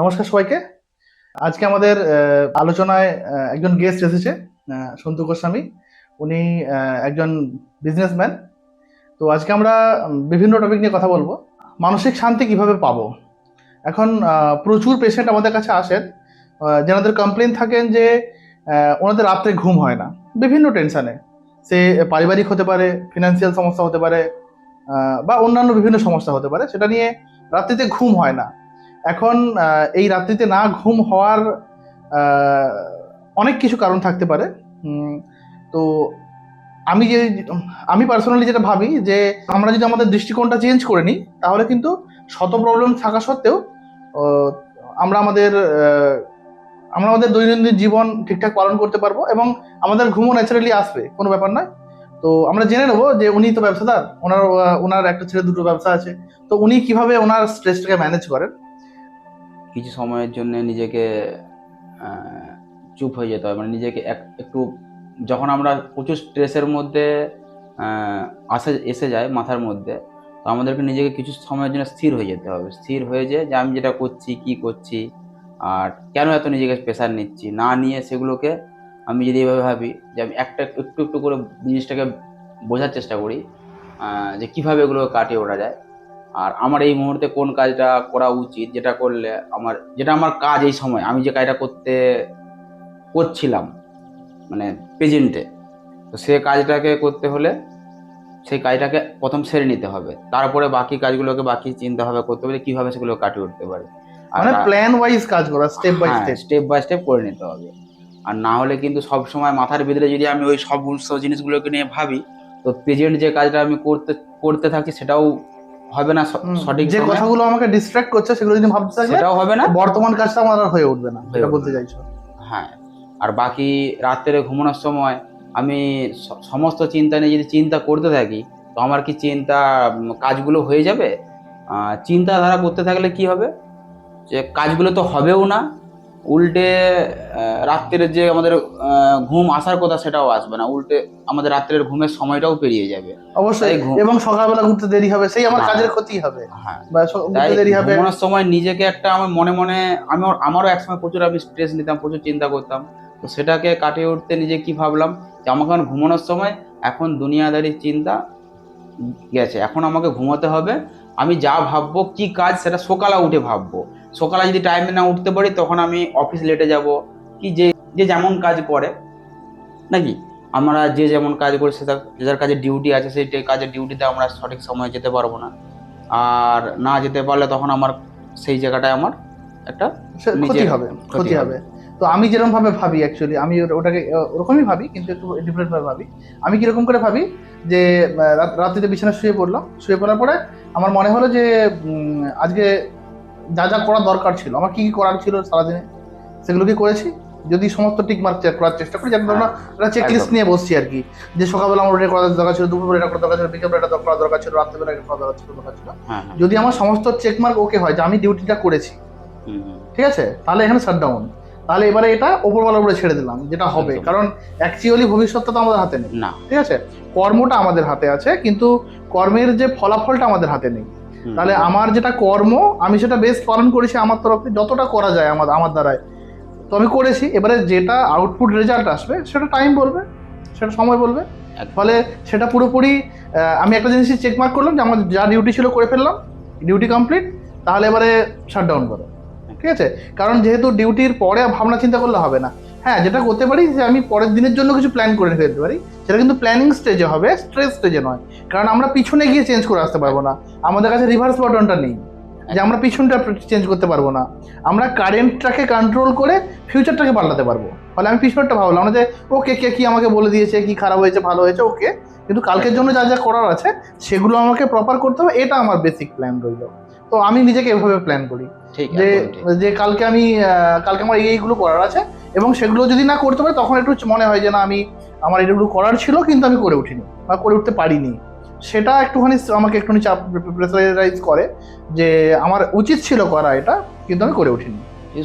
নমস্কার সবাইকে। আজকে আমাদের আলোচনায় একজন গেস্ট এসেছে সন্তু গোস্বামী। উনি একজন বিজনেসম্যান তো আজকে আমরা বিভিন্ন টপিক নিয়ে কথা বলব। মানসিক শান্তি কীভাবে পাবো? এখন প্রচুর পেশেন্ট আমাদের কাছে আসেন। যেনাদের কমপ্লেন থাকেন যে ওনাদের রাত্রে ঘুম হয় না। বিভিন্ন টেনশানে সে পারিবারিক হতে পারে ফিনান্সিয়াল সমস্যা হতে পারে বা অন্যান্য বিভিন্ন সমস্যা হতে পারে। সেটা নিয়ে রাত্রিতে ঘুম হয় না। এখন এই রাত্রিতে না ঘুম হওয়ার অনেক কিছু কারণ থাকতে পারে। তো আমি যে, আমি পার্সোনালি যেটা ভাবি যে, আমরা যদি আমাদের দৃষ্টিকোণটা চেঞ্জ করে নিই, তাহলে কিন্তু শত প্রবলেম থাকা সত্ত্বেও আমরা আমাদের আমরা আমাদের দৈনন্দিন জীবন ঠিকঠাক পালন করতে পারব এবং আমাদের ঘুমও ন্যাচারালি আসবে, কোনো ব্যাপার নয়। তো আমরা জেনে নেব যে উনি তো ব্যবসাদার, ওনার ওনার একটা ছেলে, দুটো ব্যবসা আছে। তো উনি কীভাবে ওনার স্ট্রেসটাকে ম্যানেজ করেন? কিছু সময়ের জন্য নিজেকে চুপ হয়ে যেতে হয় মানে নিজেকে এক- একটু যখন আমরা প্রচুর স্ট্রেসের মধ্যে আসে, এসে যায় মাথার মধ্যে, তো আমাদেরকে নিজেকে কিছু সময়ের জন্য স্থির হয়ে যেতে হবে। স্থির হয়ে যে যে আমি যেটা করছি, কি করছি, আর কেন এত নিজেকে প্রেশার নিচ্ছি, না নিয়ে সেগুলোকে আমি যদি এভাবে ভাবি যে আমি একটা একটু একটু করে জিনিসটাকে বোঝার চেষ্টা করি যে কীভাবে এগুলো কাটিয়ে ওঠা যায়। আর আমার এই মুহূর্তে কোন কাজটা করা উচিত যেটা করলে আমার যেটা আমার কাজ এই সময় আমি যে কাজটা করতে করছিলাম মানে প্রেজেন্টে তো সে কাজটাকে করতে হলে সেই কাজটাকে প্রথম সেরে নিতে হবে। তারপরে বাকি কাজগুলোকে বাকি চিন্তা হবে করতে হবে কীভাবে সেগুলো কাটিয়ে উঠতে পারে। মানে প্ল্যান ওয়াইজ কাজ করা step by step step by step করে নিতে হবে। আর না হলে কিন্তু সব সময় মাথার ভিতরে যদি আমি ওই সব সব জিনিসগুলোকে নিয়ে ভাবি তো প্রেজেন্ট যে কাজটা আমি করতে করতে থাকি সেটাও হবে না সঠিক যে কথাগুলো আমাকে ডিস্ট্র্যাক্ট করছে সেগুলো যদি ভাবতে থাকি সেটাও হবে না। বর্তমান কাজটা আমার আর হয়ে উঠবে না এটা বলতে চাইছো। হ্যাঁ আর বাকি রাত্রে ঘুমানোর সময় আমি সমস্ত চিন্তা নিয়ে যদি চিন্তা করতে থাকি তো আমার কি চিন্তা কাজগুলো হয়ে যাবে? চিন্তাধারা করতে থাকলে কি হবে? যে কাজগুলো তো হবেও না উল্টে রাত্রের যে আমাদের ঘুম আসার কথা সেটাও আসবে না। উল্টে আমাদের রাত্রের ঘুমের সময়টাও পেরিয়ে যাবে। অবশ্যই। এবং সকালবেলা ঘুরতে দেরি হবে সেই আমার। কাজের ক্ষতি হবে। হ্যাঁ। দেরি হবে। ঘুমানোর সময় নিজেকে একটা আমার মনে মনে আমি আমারও একসময় প্রচুর আমি স্ট্রেস নিতাম প্রচুর চিন্তা করতাম। তো সেটাকে কাটিয়ে উঠতে নিজে কি ভাবলাম? যে আমাকে এখন ঘুমানোর সময় এখন দুনিয়াদারির চিন্তা গেছে। এখন আমাকে ঘুমাতে হবে। আমি যা ভাববো কি কাজ সেটা সকালে উঠে ভাববো। সকালে যদি টাইমে না উঠতে পারি তখন আমি অফিস লেটে যাব। কি যে যে যেমন কাজ করে নাকি? আমরা যে যেমন কাজ করি যে যার কাজে ডিউটি আছে সেই কাজের ডিউটিতে আমরা সঠিক সময়ে যেতে পারব না। আর না যেতে পারলে তখন আমার সেই জায়গাটায় আমার একটা সে ক্ষতি হবে ক্ষতি হবে। তো আমি যেরকম ভাবে ভাবি অ্যাকচুয়ালি আমি ওটা- ওটাকে ওরকমই ভাবি কিন্তু একটু ডিফারেন্ট ভাবে ভাবি। আমি কীরকম করে ভাবি যে রাত- রাত্রিতে বিছানায় শুয়ে পড়লাম। শুয়ে পড়ার পরে আমার মনে হলো যে আজকে যা যা করার দরকার ছিল আমার কি কি করার ছিল সারাদিনে সেগুলো কি করেছি? যদি সমস্ত টিক মার্ক চেক করার চেষ্টা করি যেমন আমরা একটা চেক লিস্ট নিয়ে বসছি আর কি। যে সকালবেলা আমার এটা করার দরকার ছিল দুপুরবেলা এটা করার দরকার ছিল বিকেলবেলা এটা করার দরকার ছিল রাত্রিবেলা এটা করার দরকার ছিল দরকার ছিল। হ্যাঁ হ্যাঁ। যদি আমার সমস্ত চেক মার্ক ওকে হয় যে আমি ডিউটিটা করেছি। ঠিক আছে? তাহলে এখানে শাটডাউন তাহলে এবারে এটা ওপরওয়ালার উপরে ছেড়ে দিলাম যেটা হবে। কারণ অ্যাকচুয়ালি ভবিষ্যৎটা তো আমাদের হাতে নেই। না। ঠিক আছে? কর্মটা আমাদের হাতে আছে কিন্তু কর্মের যে ফলাফলটা আমাদের হাতে নেই। তাহলে আমার যেটা কর্ম আমি সেটা বেশ পালন করেছি আমার তরফে যতটা করা যায় আমার আমার দ্বারায়। তো আমি করেছি এবারে যেটা আউটপুট রেজাল্ট আসবে সেটা টাইম বলবে সেটা সময় বলবে। ফলে সেটা পুরোপুরি আমি একটা জিনিসই চেক মার্ক করলাম যে আমার যা ডিউটি ছিল করে ফেললাম ডিউটি কমপ্লিট তাহলে এবারে শাটডাউন করো। ঠিক আছে? কারণ যেহেতু ডিউটির পরে ভাবনা চিন্তা করলে হবে না। হ্যাঁ যেটা করতে পারি যে আমি পরের দিনের জন্য কিছু প্ল্যান করে ফেলতে পারি। সেটা কিন্তু প্ল্যানিং স্টেজে হবে স্ট্রেস স্টেজে নয়। কারণ আমরা পিছনে গিয়ে চেঞ্জ করে আসতে পারব না। আমাদের কাছে রিভার্স বাটনটা নেই। যে আমরা পিছনটা চেঞ্জ করতে পারব না। আমরা কারেন্টটাকে কন্ট্রোল করে ফিউচারটাকে পাল্টাতে পারব। ফলে আমি পিছনটা ভাবলাম যে ওকে কে কি আমাকে বলে দিয়েছে, কি খারাপ হয়েছে, ভালো হয়েছে ওকে কিন্তু কালকের জন্য যা যা করার আছে, সেগুলো আমাকে প্রপার করতে হবে। এটা আমার বেসিক প্ল্যান রইল। তো আমি নিজেকে এভাবে প্ল্যান করি। যে যে কালকে আমি কালকে আমার এই এইগুলো করার আছে এবং সেগুলো যদি না করতে পারি তখন একটু মনে হয় যে না আমি আমার এগুলো করার ছিল কিন্তু আমি করে উঠিনি বা করে উঠতে পারিনি। সেটা একটুখানি আমাকে একটুখানি চাপ প্রেসারাইজ করে যে আমার উচিত ছিল করা এটা কিন্তু আমি করে উঠিনি।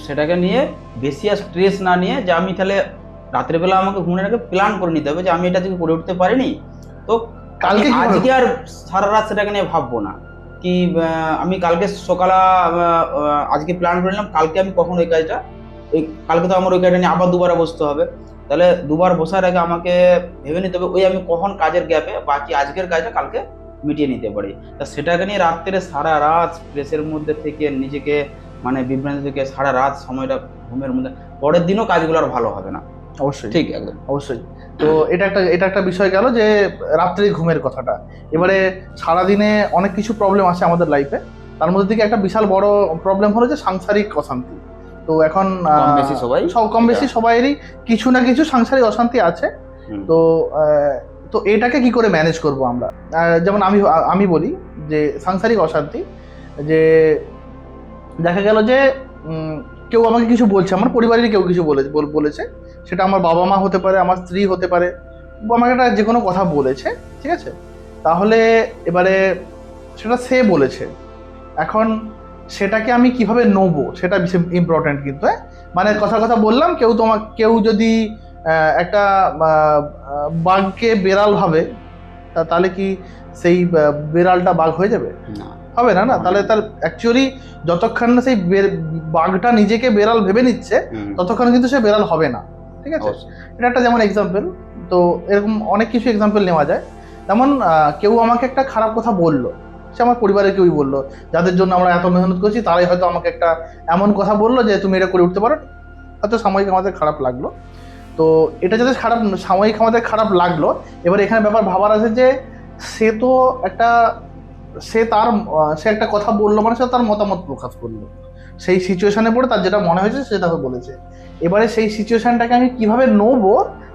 সেটাকে নিয়ে বেশি আর স্ট্রেস না নিয়ে যে আমি তাহলে রাত্রেবেলা আমাকে ঘুমের আগে প্ল্যান করে নিতে হবে যে আমি এটা থেকে করে উঠতে পারিনি। তো কালকে আজকে আর সারা রাত সেটাকে নিয়ে ভাববো না। কি আমি কালকে সকালে আজকে প্ল্যান করে নিলাম, কালকে আমি কখন ওই কাজটা, ওই, কালকে তো আমার ওই কাজটা নিয়ে আবার দুবার বসতে হবে। তাহলে দুবার বসার আগে আমাকে ভেবে নিতে হবে, ওই আমি কখন কাজের গ্যাপে বাকি আজকের কাজটা কালকে মিটিয়ে নিতে পারি। তা সেটাকে নিয়ে রাত্রে সারা রাত স্ট্রেসের মধ্যে থেকে নিজেকে মানে বিভ্রান্তি থেকে সারা রাত সময়টা ঘুমের মধ্যে, পরের দিনও কাজগুলো আর ভালো হবে না। অবশ্যই। ঠিক একদম। অবশ্যই। তো এটা একটা এটা একটা বিষয় গেল যে রাত্রি ঘুমের কথাটা। এবারে সারাদিনে অনেক কিছু প্রবলেম আছে আমাদের লাইফে তার মধ্যে থেকে একটা বিশাল বড় প্রবলেম হলো যে সাংসারিক অশান্তি। তো এখন বেশি সবাই সব কম বেশি সবাইয়েরই কিছু না কিছু সাংসারিক অশান্তি আছে। তো তো এটাকে কি করে ম্যানেজ করব আমরা? যেমন আমি আমি বলি যে সাংসারিক অশান্তি যে দেখা গেল যে কেউ আমাকে কিছু বলছে, আমার পরিবারেরই কেউ কিছু বলে বল- বলেছে। সেটা আমার বাবা মা হতে পারে, আমার স্ত্রী হতে পারে আমাকে একটা যে কোনো কথা বলেছে, ঠিক আছে? তাহলে এবারে সেটা সে বলেছে। এখন সেটাকে আমি কীভাবে নেব, সেটা ইম্পর্ট্যান্ট কিন্তু হ্যাঁ? মানে কথা কথা বললাম, কেউ তোমার কেউ যদি একটা বাঘকে বেড়াল ভাবে তাহলে কি সেই বেড়ালটা বাঘ হয়ে যাবে? না। হবে না না? তাহলে তার অ্যাকচুয়ালি যতক্ষণ না সেই বাঘটা নিজেকে বেড়াল ভেবে নিচ্ছে ততক্ষণ কিন্তু সে বেড়াল হবে না ঠিক আছে? এটা একটা যেমন এক্সাম্পল তো এরকম অনেক কিছু এক্সাম্পল নেওয়া যায়। যেমন কেউ আমাকে একটা খারাপ কথা বলল সে আমার পরিবারের কেউই বলল যাদের জন্য আমরা এত মেহনত করছি তারাই হয়তো আমাকে একটা এমন কথা বলল যে তুমি এটা করে উঠতে পারো। হয়তো সাময়িক আমাদের খারাপ লাগল। তো এটা যাতে খারাপ সাময়িক আমাদের খারাপ লাগল এবার এখানে ব্যাপার ভাবার আছে যে সে তো একটা সে তার সে একটা কথা বলল মানে সে তার মতামত প্রকাশ করল। সেই সিচুয়েশনে পড়ে তার যেটা মনে হয়েছে সেটা বলেছে। এবারে সেই সিচুয়েশনটাকে আমি কীভাবে নেব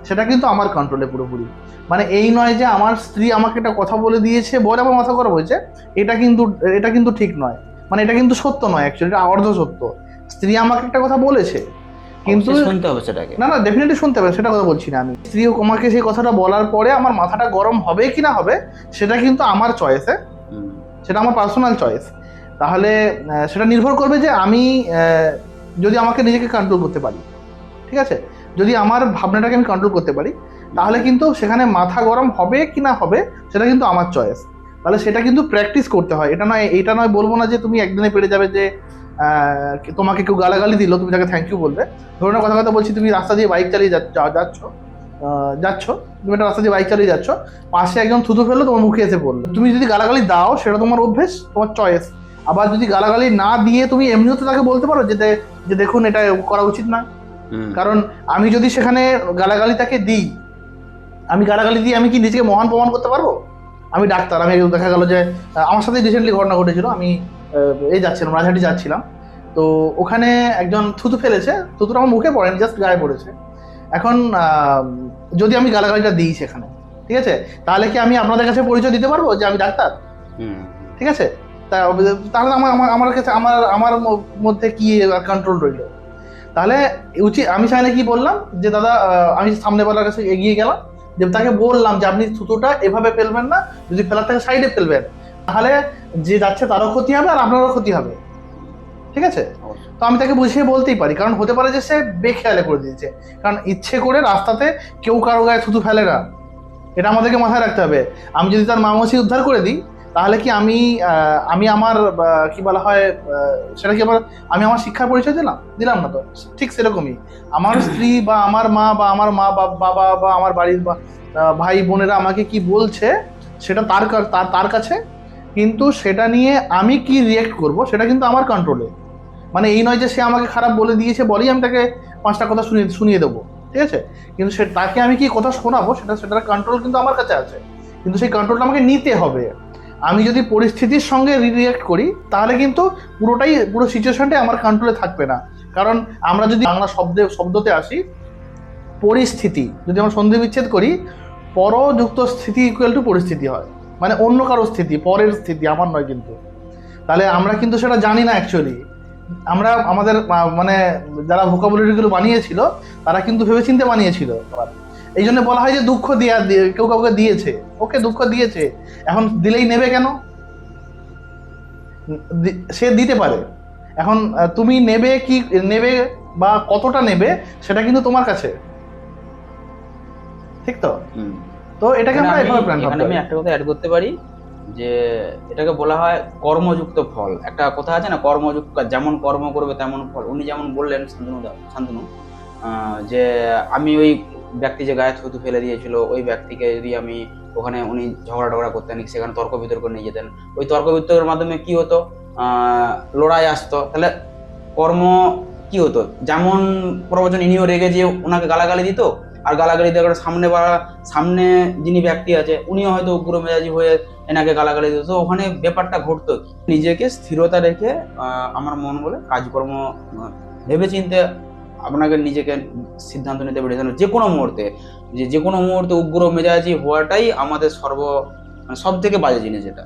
সেটা কিন্তু আমার কন্ট্রোলে পুরোপুরি। মানে এই নয় যে আমার স্ত্রী আমাকে একটা কথা বলে দিয়েছে বলে আমার মাথা করা হয়েছে এটা কিন্তু এটা কিন্তু ঠিক নয়। মানে এটা কিন্তু সত্য নয় অ্যাকচুয়ালি এটা অর্ধ সত্য। স্ত্রী আমাকে একটা কথা বলেছে কিন্তু শুনতে হবে সেটাকে। না না ডেফিনেটলি শুনতে হবে সেটা কথা বলছি না আমি। স্ত্রী আমাকে সেই কথাটা বলার পরে আমার মাথাটা গরম হবে কি না হবে সেটা কিন্তু আমার চয়েসে। সেটা আমার পার্সোনাল চয়েস তাহলে সেটা নির্ভর করবে যে আমি যদি আমাকে নিজেকে কন্ট্রোল করতে পারি, ঠিক আছে? যদি আমার ভাবনাটাকে আমি কন্ট্রোল করতে পারি, তাহলে কিন্তু সেখানে মাথা গরম হবে কি না হবে, সেটা কিন্তু আমার চয়েস তাহলে সেটা কিন্তু প্র্যাকটিস করতে হয়। এটা নয় এটা নয় বলব না যে তুমি একদিনে পেরে যাবে যে তোমাকে কেউ গালাগালি দিল, তুমি তাকে থ্যাংক ইউ বলবে। ধরুন কথা কথা বলছি, তুমি রাস্তা দিয়ে বাইক চালিয়ে যাচ্ছ। যাচ্ছ তুমি একটা রাস্তা দিয়ে বাইক চালিয়ে যাচ্ছ পাশে একজন থুতু ফেলল তোমার মুখে এসে পড়ল। তুমি যদি গালাগালি দাও সেটা তোমার অভ্যেস তোমার চয়েস আবার যদি গালাগালি না দিয়ে তুমি এমনিও তো তাকে বলতে পারো যে যে দেখুন এটা করা উচিত না। কারণ আমি যদি সেখানে গালাগালি তাকে দিই আমি গালাগালি দিয়ে আমি কি নিজেকে মহান প্রমাণ করতে পারব? আমি ডাক্তার আমি একদম দেখা গেল যে আমার সাথে রিসেন্টলি ঘটনা ঘটেছিল আমি এই যাচ্ছিলাম রাজহাটি যাচ্ছিলাম। তো ওখানে একজন থুতু ফেলেছে থুতুটা আমার মুখে পড়েনি জাস্ট গায়ে পড়েছে। এখন যদি আমি গালাগালিটা দিই সেখানে ঠিক আছে? তাহলে কি আমি আপনাদের কাছে পরিচয় দিতে পারব যে আমি ডাক্তার? হুম। ঠিক আছে? তাহলে আমার আমার আমার কাছে আমার আমার মধ্যে কি কন্ট্রোল রইল? তাহলে উচিত আমি চাইলে কি বললাম? যে দাদা আমি সামনে বেলার কাছে এগিয়ে গেলাম যে তাকে বললাম যে আপনি থুতুটা এভাবে ফেলবেন না যদি ফেলার থাকে সাইডে ফেলবেন। তাহলে যে যাচ্ছে তারও ক্ষতি হবে আর আপনারও ক্ষতি হবে। ঠিক আছে। তো আমি তাকে বুঝিয়ে বলতেই পারি, কারণ হতে পারে যে সে বেখেয়ালে করে দিয়েছে। কারণ ইচ্ছে করে রাস্তাতে কেউ কারও গায়ে থুতু ফেলে না। এটা আমাদেরকে মাথায় রাখতে হবে। আমি যদি তার মামসি উদ্ধার করে দিই, তাহলে কি আমি আমি আমার কি বলা হয় সেটা কি আবার আমি আমার শিক্ষার পরিচয় দিলাম? দিলাম না তো। ঠিক সেরকমই। আমার স্ত্রী বা আমার মা বা আমার মা বাবা বা আমার বাড়ির ভাই বোনেরা আমাকে কি বলছে, সেটা তার তার কাছে। কিন্তু সেটা নিয়ে আমি কি রিয়েক্ট করব, সেটা কিন্তু আমার কন্ট্রোলে মানে এই নয় যে সে আমাকে খারাপ বলে দিয়েছে, বলেই আমি তাকে পাঁচটা কথা শুনিয়ে শুনিয়ে দেবো, ঠিক আছে? কিন্তু সে, তাকে আমি কি কথা শোনাবো? সেটা, সেটার কন্ট্রোল কিন্তু আমার কাছে আছে। কিন্তু সেই কন্ট্রোলটা আমাকে নিতে হবে। আমি যদি পরিস্থিতির সঙ্গে রিয়াক্ট করি, তাহলে কিন্তু পুরোটাই, পুরো সিচুয়েশনটাই আমার কন্ট্রোলে থাকবে না। কারণ আমরা যদি বাংলা শব্দে, শব্দতে আসি, পরিস্থিতি, যদি আমরা সন্ধি বিচ্ছেদ করি, পরযুক্ত স্থিতি ইকুয়াল টু পরিস্থিতি হয়। মানে অন্য কারও স্থিতি, পরের স্থিতি, আমার নয় কিন্তু। তাহলে আমরা কিন্তু সেটা জানি না অ্যাকচুয়ালি আমরা আমাদের মানে যারা ভোকাবুলারিগুলো বানিয়েছিল তারা কিন্তু ভেবেচিন্তে বানিয়েছিল। এই জন্য বলা হয় যে দুঃখ দেয়া কেউ কাউকে দিয়েছে। ওকে দুঃখ দিয়েছে। এখন দিলেই নেবে কেন? সে দিতে পারে। এখন তুমি নেবে কি নেবে বা কতটা নেবে সেটা কিন্তু তোমার কাছে। ঠিক তো। তো এটাকে আমরা এভাবে প্ল্যান এখানে আমি একটা কথা অ্যাড করতে পারি। যে এটাকে বলা হয় কর্মযুক্ত ফল। একটা কথা আছে না, কর্মযুক্ত যেমন কর্ম করবে তেমন ফল। উনি যেমন বললেন শান্তনু শান্তনু যে আমি ওই ব্যক্তি যে গায়ে থুতু ফেলে দিয়েছিল, ওই ব্যক্তিকে যদি আমি ওখানে উনি ঝগড়া টগড়া করতেন সেখানে তর্ক বিতর্ক নিয়ে যেতেন, ওই তর্ক বিতর্কের মাধ্যমে কি হতো? লড়াই আসতো। তাহলে কর্ম কি হতো? যেমন প্রবচন ইনিও রেগে যে ওনাকে গালাগালি দিত আর গালাগালি দেওয়ার সামনে বা সামনে যিনি ব্যক্তি আছে উনিও হয়তো উগ্র মেজাজি হয়ে এনাকে গালাগালি দিত। ওখানে ব্যাপারটা ঘটতো। নিজেকে স্থিরতা রেখে আমার মন বলে কাজকর্ম ভেবে চিনতে আপনাকে নিজেকে সিদ্ধান্ত নিতে পেরেছেন যে কোনো মুহূর্তে যে যে কোনো মুহূর্তে উগ্র মেজাজি হওয়াটাই আমাদের সর্ব সব থেকে বাজে জিনিস এটা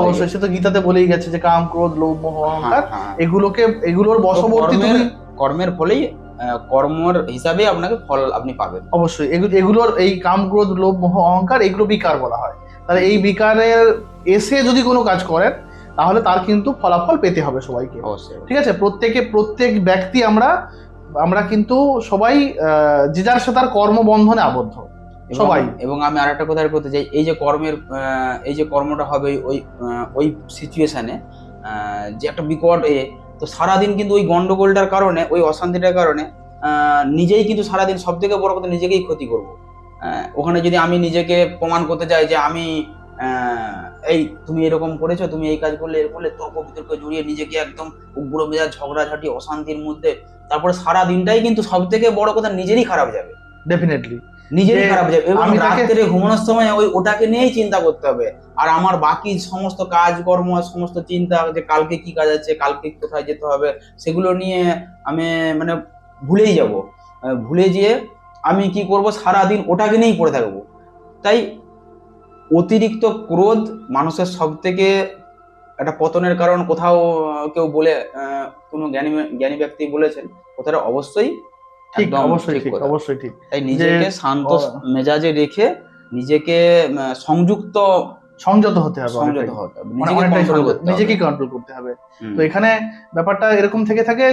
অবশ্যই। সে তো গীতাতে বলেই গেছে যে কাম ক্রোধ লোভ মোহ অহংকার এগুলোকে এগুলোর বশবর্তী কর্মের তুমি কর্মের ফলেই কর্মর হিসাবে আপনাকে ফল আপনি পাবেন। অবশ্যই। এগুলো এগুলোর এই কাম ক্রোধ লোভ মোহ অহংকার এগুলো বিকার বলা হয়। তাহলে এই বিকারের এসে যদি কোনো কাজ করেন তাহলে তার কিন্তু ফলাফল পেতে হবে সবাইকে। অবশ্যই ঠিক আছে? প্রত্যেকে প্রত্যেক ব্যক্তি আমরা আমরা কিন্তু সবাই যে যার সাথে তার কর্মবন্ধনে আবদ্ধ। সবাই। এবং আমি আর একটা কথা করতে চাই এই যে কর্মের এই যে কর্মটা হবে ওই ওই সিচুয়েশনে যে একটা বিকট এ তো সারাদিন কিন্তু ওই গন্ডগোলটার কারণে, ওই অশান্তিটার কারণে নিজেই কিন্তু সারাদিন সব থেকে বড় কথা নিজেকেই ক্ষতি করব। ওখানে যদি আমি নিজেকে প্রমাণ করতে চাই যে আমি এই তুমি এরকম করেছ, তুমি এই কাজ করলে, এর করলে তর্ক বিতর্ক জড়িয়ে নিজেকে একদম উগ্র মেজাজ, ঝগড়াঝাটি, অশান্তির মধ্যে, তারপরে সারা দিনটাই কিন্তু সব থেকে বড় কথা নিজেরই খারাপ যাবে। ডেফিনেটলি নিজেরই খারাপ যাবে। এবং আমি রাত্রে ঘুমানোর সময় ওই ওটাকে নিয়েই চিন্তা করতে হবে। আর আমার বাকি সমস্ত কাজকর্ম সমস্ত চিন্তা যে কালকে কি কাজ আছে কালকে কোথায় যেতে হবে সেগুলো নিয়ে আমি মানে ভুলেই যাব। ভুলে গিয়ে আমি কি করব? সারা দিন ওটাকে নিয়েই পড়ে থাকব। তাই অতিরিক্ত ক্রোধ মানুষের সব থেকে একটা পতনের কারণ। কোথাও কেউ বলে কোনো জ্ঞানী জ্ঞানী ব্যক্তি বলেছেন কথাটা অবশ্যই ঠিক অবশ্যই ঠিক অবশ্যই ঠিক। তাই নিজেকে শান্ত মেজাজে রেখে নিজেকে সংযুক্ত সংযত হতে হবে সংযত হতে হবে। মানে নিজেকে কন্ট্রোল করতে হবে। তো এখানে ব্যাপারটা এরকম থেকে থাকে